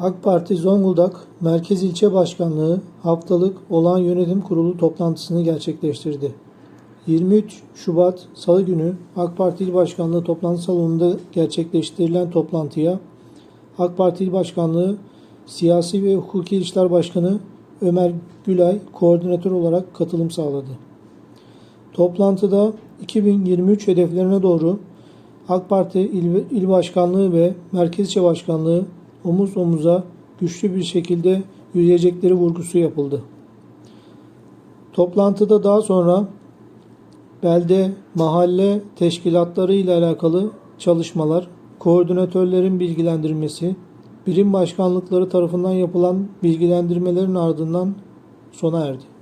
AK Parti Zonguldak Merkez İlçe Başkanlığı haftalık olağan yönetim kurulu toplantısını gerçekleştirdi. 23 Şubat Salı günü AK Parti İl Başkanlığı toplantı salonunda gerçekleştirilen toplantıya AK Parti İl Başkanlığı Siyasi ve Hukuki İşler Başkanı Ömer Gülay koordinatör olarak katılım sağladı. Toplantıda 2023 hedeflerine doğru AK Parti İl, İl Başkanlığı ve Merkez İlçe Başkanlığı omuz omuza güçlü bir şekilde yürüyecekleri vurgusu yapıldı. Toplantıda daha sonra belde, mahalle teşkilatları ile alakalı çalışmalar, koordinatörlerin bilgilendirmesi, birim başkanlıkları tarafından yapılan bilgilendirmelerin ardından sona erdi.